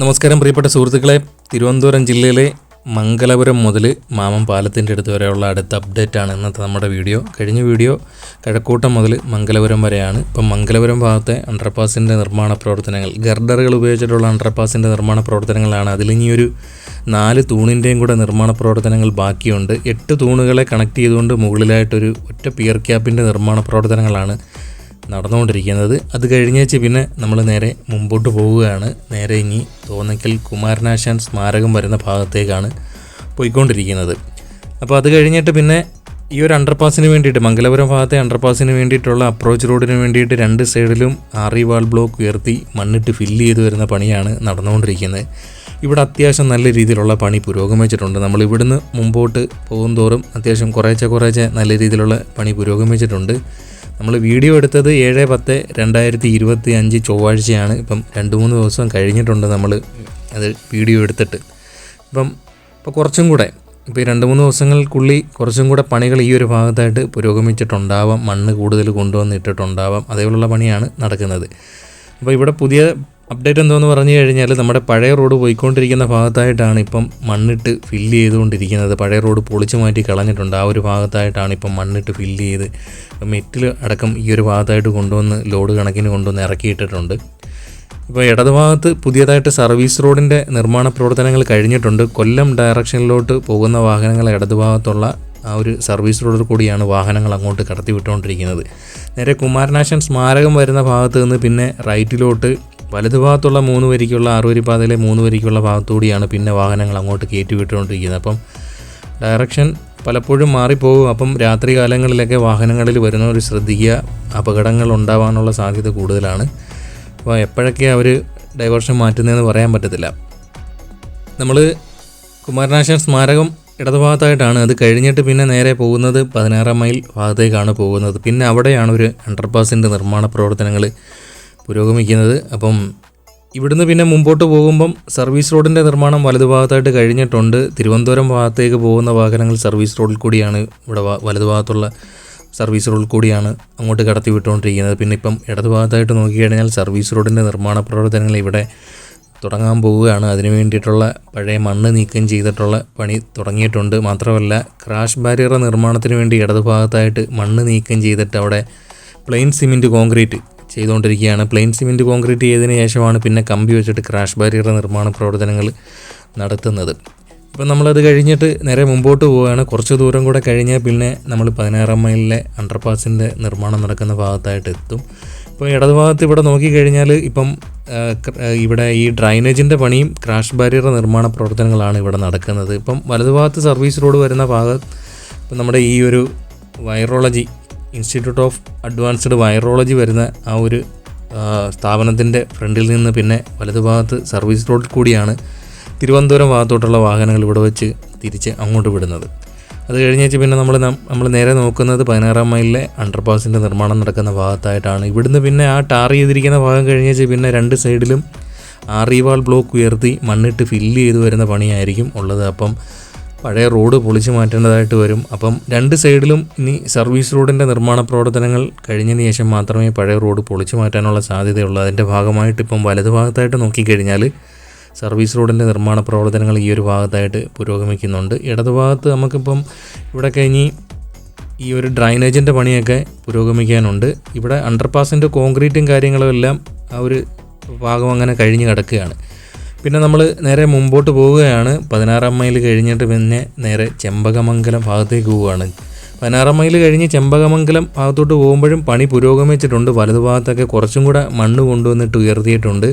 നമസ്കാരം പ്രിയപ്പെട്ട സുഹൃത്തുക്കളെ. തിരുവനന്തപുരം ജില്ലയിലെ മംഗലപുരം മുതൽ മാമം പാലത്തിന്റെ അടുത്ത് വരെയുള്ള അടുത്ത അപ്ഡേറ്റ് ആണ് ഇന്നത്തെ നമ്മുടെ വീഡിയോ. കഴിഞ്ഞ വീഡിയോ കഴക്കൂട്ടം മുതൽ മംഗലപുരം വരെയാണ്. ഇപ്പം മംഗലപുരം ഭാഗത്തെ അണ്ടർപാസിന്റെ നിർമ്മാണ പ്രവർത്തനങ്ങൾ ഗർഡറുകൾ ഉപയോഗിച്ചിട്ടുള്ള അണ്ടർപാസിന്റെ നിർമ്മാണ പ്രവർത്തനങ്ങളാണ്. അതിലിനിയൊരു നാല് തൂണിന്റെയും കൂടെ നിർമ്മാണ പ്രവർത്തനങ്ങൾ ബാക്കിയുണ്ട്. എട്ട് തൂണുകളെ കണക്ട് ചെയ്തുകൊണ്ട് മുകളിലായിട്ടൊരു ഒറ്റ പിയർ ക്യാപ്പിന്റെ നിർമ്മാണ പ്രവർത്തനങ്ങളാണ് നടന്നുകൊണ്ടിരിക്കുന്നത്. അത് കഴിഞ്ഞേച്ച് പിന്നെ നമ്മൾ നേരെ മുമ്പോട്ട് പോവുകയാണ്. നേരെ ഇനി തോന്നിക്കൽ കുമാരനാശാൻ സ്മാരകം വരുന്ന ഭാഗത്തേക്കാണ് പോയിക്കൊണ്ടിരിക്കുന്നത്. അപ്പോൾ അത് കഴിഞ്ഞിട്ട് പിന്നെ ഈ ഒരു അണ്ടർപാസിന് വേണ്ടിയിട്ട് മംഗലപുരം ഭാഗത്തെ അണ്ടർപാസിന് വേണ്ടിയിട്ടുള്ള അപ്രോച്ച് റോഡിന് വേണ്ടിയിട്ട് രണ്ട് സൈഡിലും ആറി വാൾ ബ്ലോക്ക് ഉയർത്തി മണ്ണിട്ട് ഫില്ല് ചെയ്തു വരുന്ന പണിയാണ് നടന്നുകൊണ്ടിരിക്കുന്നത്. ഇവിടെ അത്യാവശ്യം നല്ല രീതിയിലുള്ള പണി പുരോഗമിച്ചിട്ടുണ്ട്. നമ്മൾ ഇവിടുന്ന് മുമ്പോട്ട് പോകുന്തോറും അത്യാവശ്യം കുറേശ്ശെ കുറേശ്ശെ നല്ല രീതിയിലുള്ള പണി പുരോഗമിച്ചിട്ടുണ്ട്. നമ്മൾ വീഡിയോ എടുത്തത് ഏഴ് പത്ത് രണ്ടായിരത്തി ഇരുപത്തി അഞ്ച് ചൊവ്വാഴ്ചയാണ്. ഇപ്പം രണ്ട് മൂന്ന് ദിവസം കഴിഞ്ഞിട്ടുണ്ട് നമ്മൾ അത് വീഡിയോ എടുത്തിട്ട്. ഇപ്പം ഇപ്പോൾ കുറച്ചും കൂടെ ഇപ്പോൾ ഈ രണ്ട് മൂന്ന് ദിവസങ്ങൾക്കുള്ളിൽ കുറച്ചും കൂടെ പണികൾ ഈ ഒരു ഭാഗത്തായിട്ട് പുരോഗമിച്ചിട്ടുണ്ടാവാം. മണ്ണ് കൂടുതൽ കൊണ്ടുവന്നിട്ടിട്ടുണ്ടാവാം അതേപോലുള്ള പണിയാണ് നടക്കുന്നത്. അപ്പോൾ ഇവിടെ പുതിയ അപ്ഡേറ്റ് എന്തോന്ന് പറഞ്ഞു കഴിഞ്ഞാൽ നമ്മുടെ പഴയ റോഡ് പോയിക്കൊണ്ടിരിക്കുന്ന ഭാഗത്തായിട്ടാണ് ഇപ്പം മണ്ണിട്ട് ഫില്ല് ചെയ്തുകൊണ്ടിരിക്കുന്നത്. പഴയ റോഡ് പൊളിച്ചു മാറ്റി കളഞ്ഞിട്ടുണ്ട്. ആ ഒരു ഭാഗത്തായിട്ടാണ് ഇപ്പം മണ്ണിട്ട് ഫില്ല് ചെയ്ത് മെറ്റിൽ അടക്കം ഈ ഒരു ഭാഗത്തായിട്ട് കൊണ്ടുവന്ന് ലോഡ് കണക്കിന് കൊണ്ടുവന്ന് ഇറക്കിയിട്ടിട്ടുണ്ട്. ഇപ്പോൾ ഇടതുഭാഗത്ത് പുതിയതായിട്ട് സർവീസ് റോഡിന്റെ നിർമ്മാണ പ്രവർത്തനങ്ങൾ കഴിഞ്ഞിട്ടുണ്ട്. കൊല്ലം ഡയറക്ഷനിലോട്ട് പോകുന്ന വാഹനങ്ങൾ ഇടതുഭാഗത്തുള്ള ആ ഒരു സർവീസ് റോഡിൽ കൂടിയാണ് വാഹനങ്ങൾ അങ്ങോട്ട് കടത്തി വിട്ടുകൊണ്ടിരിക്കുന്നത് നേരെ കുമാരനാശൻ സ്മാരകം വരുന്ന ഭാഗത്ത് നിന്ന് പിന്നെ റൈറ്റിലോട്ട് വലതുഭാഗത്തുള്ള മൂന്ന് വരിക്കുള്ള ആറുവരി പാതയിലെ മൂന്ന് വരിക്കുള്ള ഭാഗത്തുകൂടിയാണ് പിന്നെ വാഹനങ്ങൾ അങ്ങോട്ട് കയറ്റി വിട്ടുകൊണ്ടിരിക്കുന്നത് അപ്പം ഡയറക്ഷൻ പലപ്പോഴും മാറിപ്പോകും. അപ്പം രാത്രി കാലങ്ങളിലൊക്കെ വാഹനങ്ങളിൽ വരുന്നവർ ശ്രദ്ധിക്കുക അപകടങ്ങൾ ഉണ്ടാവാനുള്ള സാധ്യത കൂടുതലാണ്. അപ്പോൾ എപ്പോഴൊക്കെ അവർ ഡൈവേർഷൻ മാറ്റുന്നതെന്ന് പറയാൻ പറ്റത്തില്ല. നമ്മൾ കുമാരനാശൻ സ്മാരകം ഇടതുഭാഗത്തായിട്ടാണ്. അത് കഴിഞ്ഞിട്ട് പിന്നെ നേരെ പോകുന്നത് പതിനാറാം മൈൽ ഭാഗത്തേക്കാണ് പോകുന്നത്. പിന്നെ അവിടെയാണ് ഒരു അണ്ടർപാസിന്റെ നിർമ്മാണ പ്രവർത്തനങ്ങൾ പുരോഗമിക്കുന്നത്. അപ്പം ഇവിടുന്ന് പിന്നെ മുമ്പോട്ട് പോകുമ്പം സർവീസ് റോഡിന്റെ നിർമ്മാണം വലതുഭാഗത്തായിട്ട് കഴിഞ്ഞിട്ടുണ്ട്. തിരുവനന്തപുരം ഭാഗത്തേക്ക് പോകുന്ന വാഹനങ്ങൾ സർവീസ് റോഡിൽ കൂടിയാണ്. ഇവിടെ വലതുഭാഗത്തുള്ള സർവീസ് റോഡിൽ കൂടിയാണ് അങ്ങോട്ട് കടത്തി വിട്ടുകൊണ്ടിരിക്കുന്നത്. പിന്നെ ഇപ്പം ഇടതുഭാഗത്തായിട്ട് നോക്കിക്കഴിഞ്ഞാൽ സർവീസ് റോഡിന്റെ നിർമ്മാണ പ്രവർത്തനങ്ങൾ ഇവിടെ തുടങ്ങാൻ പോവുകയാണ്. അതിനു വേണ്ടിയിട്ടുള്ള പഴയ മണ്ണ് നീക്കം ചെയ്തിട്ടുള്ള പണി തുടങ്ങിയിട്ടുണ്ട്. മാത്രമല്ല ക്രാഷ് ബാരിയർ നിർമ്മാണത്തിന് വേണ്ടി ഇടതുഭാഗത്തായിട്ട് മണ്ണ് നീക്കം ചെയ്തിട്ട് അവിടെ പ്ലെയിൻ സിമെന്റ് കോൺക്രീറ്റ് ചെയ്തുകൊണ്ടിരിക്കുകയാണ്. പ്ലെയിൻ സിമെന്റ് കോൺക്രീറ്റ് ചെയ്തതിന് ശേഷമാണ് പിന്നെ കമ്പി വെച്ചിട്ട് ക്രാഷ് ബാരിയർ നിർമ്മാണ പ്രവർത്തനങ്ങൾ നടത്തുന്നത്. ഇപ്പം നമ്മളത് കഴിഞ്ഞിട്ട് നേരെ മുമ്പോട്ട് പോവുകയാണ്. കുറച്ച് ദൂരം കൂടെ കഴിഞ്ഞാൽ പിന്നെ നമ്മൾ പതിനാറാം മൈലിലെ അണ്ടർപാസിന്റെ നിർമ്മാണം നടക്കുന്ന ഭാഗത്തായിട്ട് എത്തും. ഇപ്പോൾ ഇടതുഭാഗത്ത് ഇവിടെ നോക്കിക്കഴിഞ്ഞാൽ ഇപ്പം ഇവിടെ ഈ ഡ്രൈനേജിന്റെ പണിയും ക്രാഷ് ബാരിയർ നിർമ്മാണ പ്രവർത്തനങ്ങളാണ് ഇവിടെ നടക്കുന്നത്. ഇപ്പം വലതുഭാഗത്ത് സർവീസ് റോഡ് വരുന്ന ഭാഗം ഇപ്പം നമ്മുടെ ഈ ഒരു virology institute of advanced virology വരുന്ന ആ ഒരു സ്ഥാപനത്തിന്റെ ഫ്രണ്ടിൽ നിന്ന് പിന്നെ വലതുഭാഗത്ത് സർവീസ് റോഡിൽ കൂടിയാണ് തിരുവനന്തപുരം ഭാഗത്തോട്ടുള്ള വാഹനങ്ങൾ ഇവിടെ വെച്ച് തിരിച്ച് അങ്ങോട്ട് വിടുന്നത്. അത് കഴിഞ്ഞേച്ച് പിന്നെ നമ്മൾ നമ്മൾ നേരെ നോക്കുന്നത് പതിനാറാം മൈലിലെ അണ്ടർപാസിന്റെ നിർമ്മാണം നടക്കുന്ന ഭാഗത്തായിട്ടാണ്. ഇവിടുന്ന് പിന്നെ ആ ടാർ ചെയ്തിരിക്കുന്ന ഭാഗം കഴിഞ്ഞേച്ച് പിന്നെ രണ്ട് സൈഡിലും ആറിവാൾ ബ്ലോക്ക് ഉയർത്തി മണ്ണിട്ട് ഫില്ല് ചെയ്ത് വരുന്ന പണിയായിരിക്കും ഉള്ളത്. അപ്പം പഴയ റോഡ് പൊളിച്ചു മാറ്റേണ്ടതായിട്ട് വരും. അപ്പം രണ്ട് സൈഡിലും ഇനി സർവീസ് റോഡിന്റെ നിർമ്മാണ പ്രവർത്തനങ്ങൾ കഴിഞ്ഞതിന് ശേഷം മാത്രമേ പഴയ റോഡ് പൊളിച്ചു മാറ്റാനുള്ള സാധ്യതയുള്ളൂ. അതിന്റെ ഭാഗമായിട്ട് ഇപ്പം വലതു ഭാഗത്തായിട്ട് നോക്കിക്കഴിഞ്ഞാൽ സർവീസ് റോഡിന്റെ നിർമ്മാണ പ്രവർത്തനങ്ങൾ ഈ ഒരു ഭാഗത്തായിട്ട് പുരോഗമിക്കുന്നുണ്ട്. ഇടതുഭാഗത്ത് നമുക്കിപ്പം ഇവിടെ കഴിഞ്ഞ് ഈ ഒരു ഡ്രൈനേജിന്റെ പണിയൊക്കെ പുരോഗമിക്കാനുണ്ട്. ഇവിടെ അണ്ടർപാസിന്റെ കോൺക്രീറ്റും കാര്യങ്ങളും എല്ലാം ആ ഒരു ഭാഗം അങ്ങനെ കഴിഞ്ഞ് കിടക്കുകയാണ്. പിന്നെ നമ്മൾ നേരെ മുമ്പോട്ട് പോവുകയാണ്. പതിനാറാം മൈൽ കഴിഞ്ഞിട്ട് പിന്നെ നേരെ ചെമ്പകമംഗലം ഭാഗത്തേക്ക് പോവുകയാണ്. പതിനാറാം മൈൽ കഴിഞ്ഞ് ചെമ്പകമംഗലം ഭാഗത്തോട്ട് പോകുമ്പോഴും പണി പുരോഗമിച്ചിട്ടുണ്ട്. വലതുഭാഗത്തൊക്കെ കുറച്ചും കൂടെ മണ്ണ് കൊണ്ടുവന്നിട്ട് ഉയർത്തിയിട്ടുണ്ട്.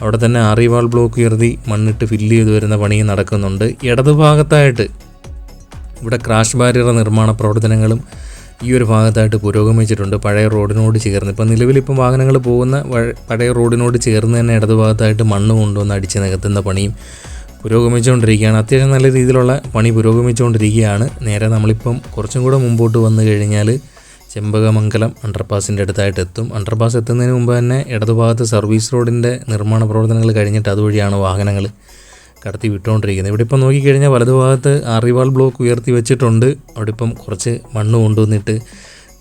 അവിടെ തന്നെ ആറിവാൾ ബ്ലോക്ക് ഉയർത്തി മണ്ണിട്ട് ഫില്ല് ചെയ്ത് വരുന്ന പണി നടക്കുന്നുണ്ട്. ഇടതുഭാഗത്തായിട്ട് ഇവിടെ ക്രാഷ് ബാരിയർ നിർമ്മാണ പ്രവർത്തനങ്ങളും ഈ ഒരു ഭാഗത്തായിട്ട് പുരോഗമിച്ചിട്ടുണ്ട്. പഴയ റോഡിനോട് ചേർന്ന്. ഇപ്പം നിലവിലിപ്പം വാഹനങ്ങൾ പോകുന്ന പഴയ റോഡിനോട് ചേർന്ന് തന്നെ ഇടതുഭാഗത്തായിട്ട് മണ്ണ് കൊണ്ടുവന്ന് അടിച്ച് നികത്തുന്ന പണിയും പുരോഗമിച്ചുകൊണ്ടിരിക്കുകയാണ്. അത്യാവശ്യം നല്ല രീതിയിലുള്ള പണി പുരോഗമിച്ചുകൊണ്ടിരിക്കുകയാണ്. നേരെ നമ്മളിപ്പം കുറച്ചും കൂടെ മുമ്പോട്ട് വന്നു കഴിഞ്ഞാൽ ചെമ്പകമംഗലം അണ്ടർപാസിന്റെ അടുത്തായിട്ട് എത്തും. അണ്ടർപാസ് എത്തുന്നതിന് മുമ്പ് തന്നെ ഇടതുഭാഗത്ത് സർവീസ് റോഡിന്റെ നിർമ്മാണ പ്രവർത്തനങ്ങൾ കഴിഞ്ഞിട്ട് അതുവഴിയാണ് വാഹനങ്ങൾ കടത്തി വിട്ടുകൊണ്ടിരിക്കുന്നത്. ഇവിടെ ഇപ്പം നോക്കിക്കഴിഞ്ഞാൽ വലതുഭാഗത്ത് അറിവാൾ ബ്ലോക്ക് ഉയർത്തി വെച്ചിട്ടുണ്ട്. അവിടെ ഇപ്പം കുറച്ച് മണ്ണ് കൊണ്ടുവന്നിട്ട്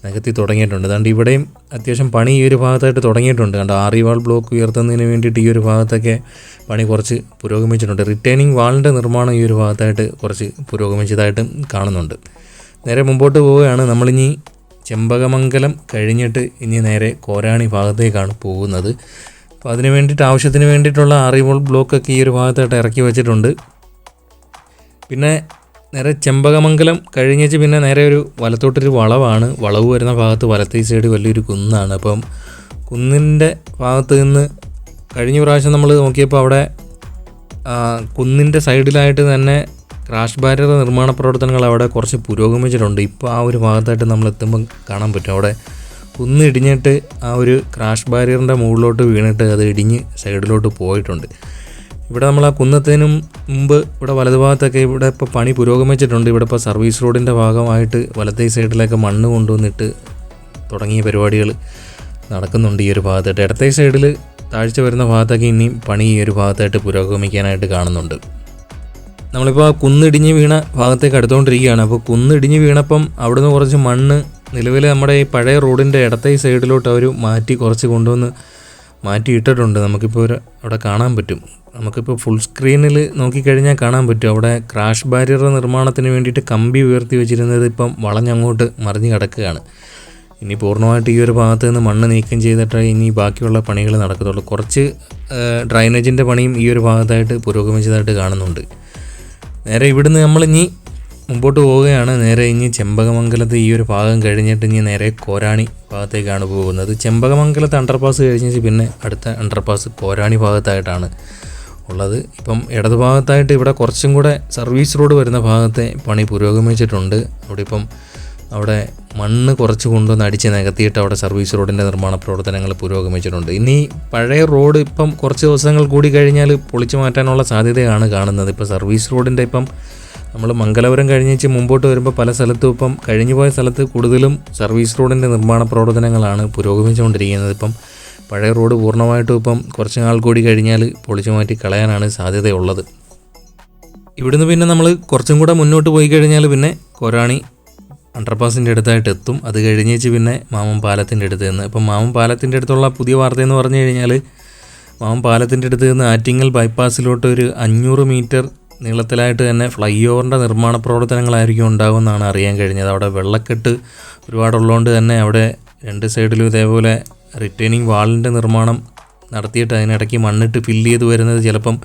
നികത്തി തുടങ്ങിയിട്ടുണ്ട്. അതുകൊണ്ട് ഇവിടെയും അത്യാവശ്യം പണി ഈ ഒരു ഭാഗത്തായിട്ട് തുടങ്ങിയിട്ടുണ്ട്. കണ്ട ആറിവാൾ ബ്ലോക്ക് ഉയർത്തുന്നതിന് വേണ്ടിയിട്ട് ഈ ഒരു ഭാഗത്തൊക്കെ പണി കുറച്ച് പുരോഗമിച്ചിട്ടുണ്ട്. റിട്ടേണിംഗ് വാളിന്റെ നിർമ്മാണം ഈ ഒരു ഭാഗത്തായിട്ട് കുറച്ച് പുരോഗമിച്ചതായിട്ടും കാണുന്നുണ്ട്. നേരെ മുമ്പോട്ട് പോവുകയാണ്. നമ്മളിനി ചെമ്പകമംഗലം കഴിഞ്ഞിട്ട് ഇനി നേരെ കോരാണി ഭാഗത്തേക്കാണ് പോകുന്നത്. അപ്പോൾ അതിന് വേണ്ടിയിട്ട് ആവശ്യത്തിന് വേണ്ടിയിട്ടുള്ള അറിവോൾ ബ്ലോക്കൊക്കെ ഈ ഒരു ഭാഗത്തായിട്ട് ഇറക്കി വെച്ചിട്ടുണ്ട്. പിന്നെ നേരെ ചെമ്പകമംഗലം കഴിഞ്ഞേച്ച് പിന്നെ നേരെ ഒരു വലത്തോട്ടൊരു വളവാണ്. വളവ് വരുന്ന ഭാഗത്ത് വലത്തെ സൈഡ് വലിയൊരു കുന്നാണ്. അപ്പം കുന്നിന്റെ ഭാഗത്ത് നിന്ന് കഴിഞ്ഞ പ്രാവശ്യം നമ്മൾ നോക്കിയപ്പോൾ അവിടെ കുന്നിന്റെ സൈഡിലായിട്ട് തന്നെ ക്രാഷ് ബാരിയർ നിർമ്മാണ പ്രവർത്തനങ്ങൾ അവിടെ കുറച്ച് പുരോഗമിച്ചിട്ടുണ്ട്. ഇപ്പോൾ ആ ഒരു ഭാഗത്തായിട്ട് നമ്മൾ എത്തുമ്പം കാണാൻ പറ്റും. അവിടെ കുന്ന് ഇടിഞ്ഞിട്ട് ആ ഒരു ക്രാഷ് ബാരിയറിന്റെ മുകളിലോട്ട് വീണിട്ട് അത് ഇടിഞ്ഞ് സൈഡിലോട്ട് പോയിട്ടുണ്ട്. ഇവിടെ നമ്മൾ ആ കുന്നത്തിനും മുമ്പ് ഇവിടെ വലതുഭാഗത്തൊക്കെ ഇവിടെ ഇപ്പോൾ പണി പുരോഗമിച്ചിട്ടുണ്ട്. ഇവിടെ ഇപ്പോൾ സർവീസ് റോഡിന്റെ ഭാഗമായിട്ട് വലത്തേ സൈഡിലൊക്കെ മണ്ണ് കൊണ്ടുവന്നിട്ട് തുടങ്ങിയ പരിപാടികൾ നടക്കുന്നുണ്ട് ഈ ഒരു ഭാഗത്തായിട്ട്. ഇടത്തേ സൈഡിൽ താഴ്ച വരുന്ന ഭാഗത്തൊക്കെ ഇനിയും പണി ഈ ഒരു ഭാഗത്തായിട്ട് പുരോഗമിക്കാനായിട്ട് കാണുന്നുണ്ട്. നമ്മളിപ്പോൾ ആ കുന്നിടിഞ്ഞ് വീണ ഭാഗത്തേക്ക് അടുത്തുകൊണ്ടിരിക്കുകയാണ് അപ്പോൾ കുന്നിടിഞ്ഞ് വീണപ്പം അവിടുന്ന് കുറച്ച് മണ്ണ് നിലവിൽ നമ്മുടെ ഈ പഴയ റോഡിന്റെ ഇടത്തെ ഈ സൈഡിലോട്ട് അവർ മാറ്റി കുറച്ച് കൊണ്ടുവന്ന് മാറ്റിയിട്ടിട്ടുണ്ട്. നമുക്കിപ്പോൾ ഒരു അവിടെ കാണാൻ പറ്റും. നമുക്കിപ്പോൾ ഫുൾ സ്ക്രീനിൽ നോക്കിക്കഴിഞ്ഞാൽ കാണാൻ പറ്റും. അവിടെ ക്രാഷ് ബാരിയർ നിർമ്മാണത്തിന് വേണ്ടിയിട്ട് കമ്പി ഉയർത്തി വെച്ചിരുന്നത് ഇപ്പം വളഞ്ഞങ്ങോട്ട് മറിഞ്ഞ് കിടക്കുകയാണ്. ഇനി പൂർണമായിട്ട് ഈ ഒരു ഭാഗത്ത് നിന്ന് മണ്ണ് നീക്കം ചെയ്തിട്ട് ഇനി ബാക്കിയുള്ള പണികൾ നടക്കത്തുള്ളൂ. കുറച്ച് ഡ്രൈനേജിന്റെ പണിയും ഈ ഒരു ഭാഗത്തായിട്ട് പുരോഗമിച്ചതായിട്ട് കാണുന്നുണ്ട്. നേരെ ഇവിടുന്ന് നമ്മൾ ഇനി മുമ്പോട്ട് പോവുകയാണ്. നേരെ ഇനി ചെമ്പകമംഗലത്ത് ഈ ഒരു ഭാഗം കഴിഞ്ഞിട്ട് ഇനി നേരെ കോരാണി ഭാഗത്തേക്കാണ് പോകുന്നത്. ചെമ്പകമംഗലത്ത് അണ്ടർപാസ് കഴിഞ്ഞിട്ട് പിന്നെ അടുത്ത അണ്ടർപാസ് കോരാണി ഭാഗത്തായിട്ടാണ് ഉള്ളത്. ഇപ്പം ഇടത് ഭാഗത്തായിട്ട് ഇവിടെ കുറച്ചും കൂടെ സർവീസ് റോഡ് വരുന്ന ഭാഗത്തെ പണി പുരോഗമിച്ചിട്ടുണ്ട്. അവിടെ ഇപ്പം അവിടെ മണ്ണ് കുറച്ച് കൊണ്ടുവന്ന് അടിച്ച് നികത്തിയിട്ട് അവിടെ സർവീസ് റോഡിന്റെ നിർമ്മാണ പ്രവർത്തനങ്ങൾ പുരോഗമിച്ചിട്ടുണ്ട്. ഇനി പഴയ റോഡ് ഇപ്പം കുറച്ച് ദിവസങ്ങൾ കൂടി കഴിഞ്ഞാൽ പൊളിച്ചു മാറ്റാനുള്ള സാധ്യതയാണ് കാണുന്നത്. ഇപ്പോൾ സർവീസ് റോഡിന്റെ ഇപ്പം നമ്മൾ മംഗലപുരം കഴിഞ്ഞേച്ച് മുമ്പോട്ട് വരുമ്പോൾ പല സ്ഥലത്തും ഇപ്പം കഴിഞ്ഞു പോയ സ്ഥലത്ത് കൂടുതലും സർവീസ് റോഡിന്റെ നിർമ്മാണ പ്രവർത്തനങ്ങളാണ് പുരോഗമിച്ചുകൊണ്ടിരിക്കുന്നത്. ഇപ്പം പഴയ റോഡ് പൂർണമായിട്ടും ഇപ്പം കുറച്ച് നാൾ കൂടി കഴിഞ്ഞാൽ പൊളിച്ചു മാറ്റി കളയാനാണ് സാധ്യതയുള്ളത്. ഇവിടുന്ന് പിന്നെ നമ്മൾ കുറച്ചും കൂടെ മുന്നോട്ട് പോയി കഴിഞ്ഞാൽ പിന്നെ കൊരാണി അണ്ടർപാസിന്റെ അടുത്തായിട്ട് എത്തും. അത് കഴിഞ്ഞേച്ച് പിന്നെ മാമം പാലത്തിന്റെ അടുത്ത് നിന്ന്. ഇപ്പം മാമം പാലത്തിന്റെ അടുത്തുള്ള പുതിയ വാർത്തയെന്ന് പറഞ്ഞു കഴിഞ്ഞാൽ മാമം പാലത്തിന്റെ അടുത്ത് നിന്ന് ആറ്റിങ്ങൽ ബൈപ്പാസിലോട്ട് ഒരു അഞ്ഞൂറ് മീറ്റർ നീളത്തിലായിട്ട് തന്നെ ഫ്ലൈ ഓവറിന്റെ നിർമ്മാണ പ്രവർത്തനങ്ങളായിരിക്കും ഉണ്ടാകുമെന്നാണ് അറിയാൻ കഴിഞ്ഞത്. അവിടെ വെള്ളക്കെട്ട് ഒരുപാടുള്ളതുകൊണ്ട് തന്നെ അവിടെ രണ്ട് സൈഡിലും ഇതേപോലെ റിട്ടേണിങ് വാളിന്റെ നിർമ്മാണം നടത്തിയിട്ട് അതിനിടയ്ക്ക് മണ്ണിട്ട് ഫില്ല് ചെയ്ത് വരുന്നത് ചിലപ്പം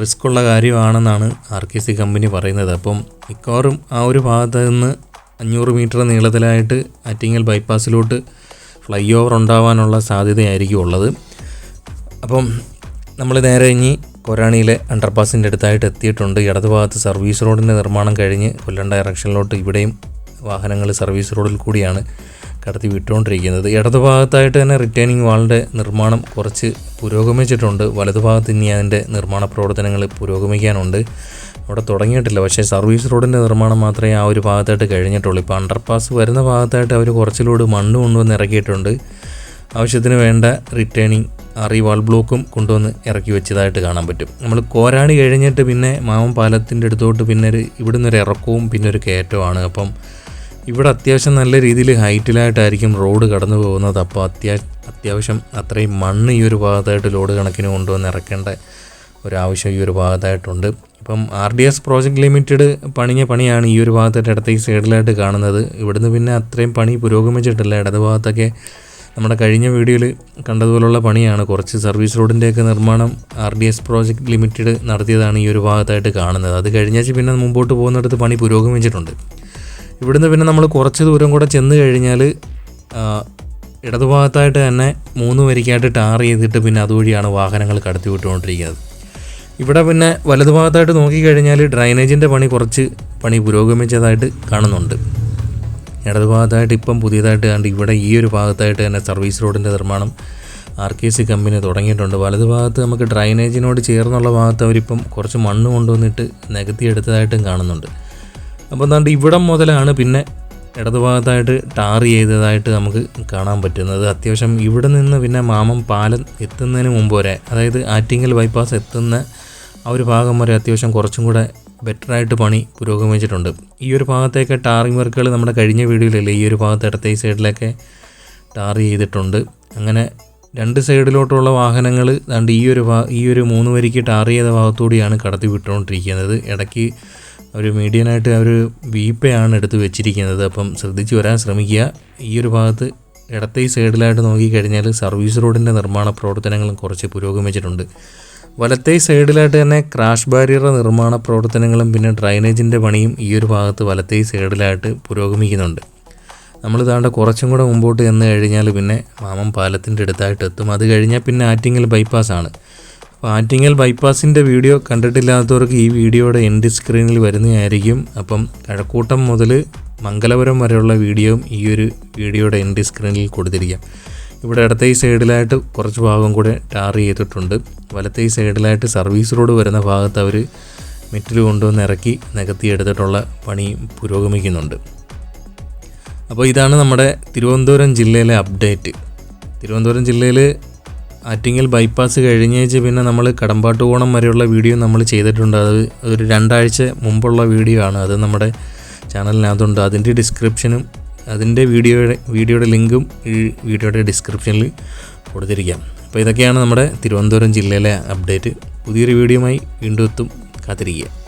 റിസ്ക് ഉള്ള കാര്യമാണെന്നാണ് ആർ കെ സി കമ്പനി പറയുന്നത്. അപ്പം മിക്കവാറും ആ ഒരു ഭാഗത്ത് നിന്ന് അഞ്ഞൂറ് മീറ്റർ നീളത്തിലായിട്ട് ആറ്റിങ്ങൽ ബൈപ്പാസിലോട്ട് ഫ്ലൈ ഓവർ ഉണ്ടാവാനുള്ള സാധ്യതയായിരിക്കും ഉള്ളത്. അപ്പം നമ്മൾ നേരെ ഇനി കൊരാണിയിലെ അണ്ടർപാസിന്റെ അടുത്തായിട്ട് എത്തിയിട്ടുണ്ട്. ഇടതുഭാഗത്ത് സർവീസ് റോഡിന്റെ നിർമ്മാണം കഴിഞ്ഞ് കൊല്ലം ഡയറക്ഷനിലോട്ട് ഇവിടെയും വാഹനങ്ങൾ സർവീസ് റോഡിൽ കൂടിയാണ് കടത്തി വിട്ടുകൊണ്ടിരിക്കുന്നത്. ഇടതുഭാഗത്തായിട്ട് തന്നെ റിട്ടേണിംഗ് വാളിന്റെ നിർമ്മാണം കുറച്ച് പുരോഗമിച്ചിട്ടുണ്ട്. വലതു ഭാഗത്ത് ഇനി അതിന്റെ നിർമ്മാണ പ്രവർത്തനങ്ങൾ പുരോഗമിക്കാനുണ്ട്. അവിടെ തുടങ്ങിയിട്ടില്ല. പക്ഷേ സർവീസ് റോഡിന്റെ നിർമ്മാണം മാത്രമേ ആ ഒരു ഭാഗത്തായിട്ട് കഴിഞ്ഞിട്ടുള്ളൂ. ഇപ്പോൾ അണ്ടർപാസ് വരുന്ന ഭാഗത്തായിട്ട് അവർ കുറച്ചിലൂടെ മണ്ണ് കൊണ്ടുവന്ന് ഇറക്കിയിട്ടുണ്ട്. ആവശ്യത്തിന് വേണ്ട റിട്ടേണിംഗ് ആറി വാൾ ബ്ലോക്കും കൊണ്ടുവന്ന് ഇറക്കി വെച്ചതായിട്ട് കാണാൻ പറ്റും. നമ്മൾ കോരാണി കഴിഞ്ഞിട്ട് പിന്നെ മാമൻ പാലത്തിന്റെ അടുത്തോട്ട് പിന്നെ ഒരു ഇവിടുന്ന് ഒരു ഇറക്കവും പിന്നെ ഒരു കയറ്റവുമാണ്. അപ്പം ഇവിടെ അത്യാവശ്യം നല്ല രീതിയിൽ ഹൈറ്റിലായിട്ടായിരിക്കും റോഡ് കടന്നു പോകുന്നത്. അപ്പോൾ അത്യാ അത്യാവശ്യം അത്രയും മണ്ണ് ഈ ഒരു ഭാഗത്തായിട്ട് ലോഡ് കണക്കിന് കൊണ്ടുവന്ന് ഇറക്കേണ്ട ഒരാവശ്യം ഈ ഒരു ഭാഗത്തായിട്ടുണ്ട്. ഇപ്പം R D S project limited പണിഞ്ഞ പണിയാണ് ഈ ഒരു ഭാഗത്തായിട്ട് ഇടത്തേക്ക് സൈഡിലായിട്ട് കാണുന്നത്. ഇവിടുന്ന് പിന്നെ അത്രയും പണി പുരോഗമിച്ചിട്ടില്ല. ഇടത് ഭാഗത്തൊക്കെ നമ്മുടെ കഴിഞ്ഞ വീഡിയോയിൽ കണ്ടതുപോലുള്ള പണിയാണ്. കുറച്ച് സർവീസ് റോഡിന്റെയൊക്കെ നിർമ്മാണം R D S project limited നടത്തിയതാണ് ഈ ഒരു ഭാഗത്തായിട്ട് കാണുന്നത്. അത് കഴിഞ്ഞാൽ പിന്നെ മുമ്പോട്ട് പോകുന്നിടത്ത് പണി പുരോഗമിച്ചിട്ടുണ്ട്. ഇവിടുന്ന് പിന്നെ നമ്മൾ കുറച്ച് ദൂരം കൂടെ ചെന്ന് കഴിഞ്ഞാൽ ഇടതുഭാഗത്തായിട്ട് തന്നെ മൂന്ന് വരിക്കായിട്ട് ടാർ ചെയ്തിട്ട് പിന്നെ അതുവഴിയാണ് വാഹനങ്ങൾ കടത്തി വിട്ടുകൊണ്ടിരിക്കുന്നത്. ഇവിടെ പിന്നെ വലതുഭാഗത്തായിട്ട് നോക്കിക്കഴിഞ്ഞാൽ ഡ്രൈനേജിന്റെ പണി കുറച്ച് പണി പുരോഗമിച്ചതായിട്ട് കാണുന്നുണ്ട്. ഇടതുഭാഗത്തായിട്ട് ഇപ്പം പുതിയതായിട്ട് കണ്ട് ഇവിടെ ഈ ഒരു ഭാഗത്തായിട്ട് തന്നെ സർവീസ് റോഡിന്റെ നിർമ്മാണം ആർ കെ സി കമ്പനി തുടങ്ങിയിട്ടുണ്ട്. വലതുഭാഗത്ത് നമുക്ക് ഡ്രൈനേജിനോട് ചേർന്നുള്ള ഭാഗത്ത് അവരിപ്പം കുറച്ച് മണ്ണ് കൊണ്ടുവന്നിട്ട് നികത്തി എടുത്തതായിട്ടും കാണുന്നുണ്ട്. അപ്പോൾ എന്താണ്ട് ഇവിടം മുതലാണ് പിന്നെ ഇടതുഭാഗത്തായിട്ട് ടാർ ചെയ്തതായിട്ട് നമുക്ക് കാണാൻ പറ്റുന്നത്. അത്യാവശ്യം ഇവിടെ നിന്ന് പിന്നെ മാമം പാലം എത്തുന്നതിന് മുമ്പ് വരെ അതായത് ആറ്റിങ്ങൽ ബൈപ്പാസ് എത്തുന്ന ആ ഒരു ഭാഗം വരെ അത്യാവശ്യം കുറച്ചും കൂടെ ബെറ്ററായിട്ട് പണി പുരോഗമിച്ചിട്ടുണ്ട്. ഈ ഒരു ഭാഗത്തേക്ക് ടാറിങ് വർക്കുകൾ നമ്മുടെ കഴിഞ്ഞ വീഡിയോയിലല്ലേ ഈ ഒരു ഭാഗത്ത് ഇടത്തെ ഈ സൈഡിലൊക്കെ ടാർ ചെയ്തിട്ടുണ്ട്. അങ്ങനെ രണ്ട് സൈഡിലോട്ടുള്ള വാഹനങ്ങൾ ദാണ്ട് ഈ ഒരു ഈ ഒരു മൂന്ന് വരിക്ക് ടാർ ചെയ്ത ഭാഗത്തുകൂടിയാണ് കടത്തി വിട്ടുകൊണ്ടിരിക്കുന്നത്. ഇടയ്ക്ക് ഒരു മീഡിയനായിട്ട് അവർ വീപ്പയാണ് എടുത്ത് വെച്ചിരിക്കുന്നത്. അപ്പം ശ്രദ്ധിച്ച് വരാൻ ശ്രമിക്കുക. ഈ ഒരു ഭാഗത്ത് ഇടത്തെ ഈ സൈഡിലായിട്ട് നോക്കിക്കഴിഞ്ഞാൽ സർവീസ് റോഡിന്റെ നിർമ്മാണ പ്രവർത്തനങ്ങളും കുറച്ച് പുരോഗമിച്ചിട്ടുണ്ട്. വലത്തെ സൈഡിലായിട്ട് തന്നെ ക്രാഷ് ബാരിയറുടെ നിർമ്മാണ പ്രവർത്തനങ്ങളും പിന്നെ ഡ്രൈനേജിന്റെ പണിയും ഈ ഒരു ഭാഗത്ത് വലത്തെ സൈഡിലായിട്ട് പുരോഗമിക്കുന്നുണ്ട്. നമ്മൾ താണ്ട കുറച്ചും കൂടെ മുമ്പോട്ട് ചെന്ന് കഴിഞ്ഞാൽ പിന്നെ മാമം പാലത്തിന്റെ അടുത്തായിട്ട് എത്തും. അത് കഴിഞ്ഞാൽ പിന്നെ ആറ്റിങ്ങൽ ബൈപ്പാസാണ് അപ്പോൾ ആറ്റിങ്ങൽ ബൈപ്പാസിന്റെ വീഡിയോ കണ്ടിട്ടില്ലാത്തവർക്ക് ഈ വീഡിയോയുടെ എൻഡ് സ്ക്രീനിൽ വരുന്നതായിരിക്കും. അപ്പം കഴക്കൂട്ടം മുതൽ മംഗലപുരം വരെയുള്ള വീഡിയോയും ഈ ഒരു വീഡിയോയുടെ എൻഡ് സ്ക്രീനിൽ കൊടുത്തിരിക്കാം. ഇവിടെ ഇടത്തെ ഈ സൈഡിലായിട്ട് കുറച്ച് ഭാഗം കൂടെ ടാർ ചെയ്തിട്ടുണ്ട്. വലത്തെ ഈ സൈഡിലായിട്ട് സർവീസ് റോഡ് വരുന്ന ഭാഗത്ത് അവർ മെറ്റിൽ കൊണ്ടുവന്ന് ഇറക്കി നികത്തിയെടുത്തിട്ടുള്ള പണി പുരോഗമിക്കുന്നുണ്ട്. അപ്പോൾ ഇതാണ് നമ്മുടെ തിരുവനന്തപുരം ജില്ലയിലെ അപ്ഡേറ്റ്. തിരുവനന്തപുരം ജില്ലയിൽ ആറ്റിങ്ങൽ ബൈപ്പാസ് കഴിഞ്ഞേച്ച് പിന്നെ നമ്മൾ കടമ്പാട്ടുകോണം വരെയുള്ള വീഡിയോ നമ്മൾ ചെയ്തിട്ടുണ്ട്. അത് ഒരു രണ്ടാഴ്ച മുമ്പുള്ള വീഡിയോ ആണ്. അത് നമ്മുടെ ചാനലിനകത്തുണ്ട്. അതിന്റെ ഡിസ്ക്രിപ്ഷനും അതിന്റെ വീഡിയോയുടെ വീഡിയോയുടെ ലിങ്കും ഈ വീഡിയോയുടെ ഡിസ്ക്രിപ്ഷനിൽ കൊടുത്തിരിക്കാം. അപ്പോൾ ഇതൊക്കെയാണ് നമ്മുടെ തിരുവനന്തപുരം ജില്ലയിലെ അപ്ഡേറ്റ്. പുതിയൊരു വീഡിയോയുമായി വീണ്ടും എത്തും. കാത്തിരിക്കുക.